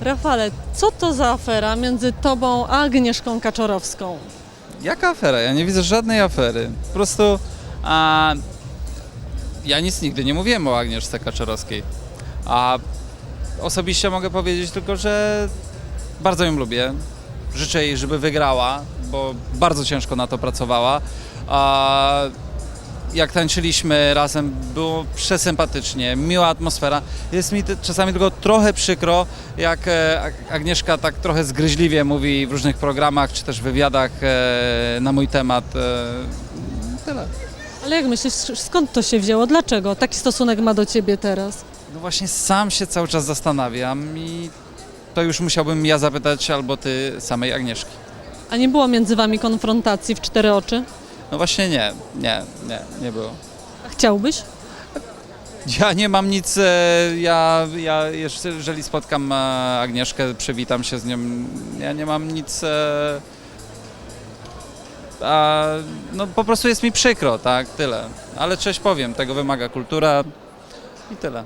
Rafale, co to za afera między tobą a Agnieszką Kaczorowską? Jaka afera? Ja nie widzę żadnej afery. Po prostu a, ja nic nigdy nie mówiłem o Agnieszce Kaczorowskiej. A osobiście mogę powiedzieć tylko, że bardzo ją lubię. Życzę jej, żeby wygrała, bo bardzo ciężko na to pracowała. A jak tańczyliśmy razem, było przesympatycznie, miła atmosfera. Jest mi czasami tylko trochę przykro, jak e, Ag- Agnieszka tak trochę zgryźliwie mówi w różnych programach, czy też wywiadach e, na mój temat. E, tyle. Ale jak myślisz, skąd to się wzięło? Dlaczego taki stosunek ma do ciebie teraz? No właśnie sam się cały czas zastanawiam i to już musiałbym ja zapytać albo ty samej Agnieszki. A nie było między wami konfrontacji w cztery oczy? No właśnie nie, nie, nie, nie było. A chciałbyś? Ja nie mam nic, e, ja, ja jeżeli spotkam e, Agnieszkę, przywitam się z nią, ja nie mam nic, e, a, no po prostu jest mi przykro, tak, tyle. Ale cześć powiem, tego wymaga kultura i tyle.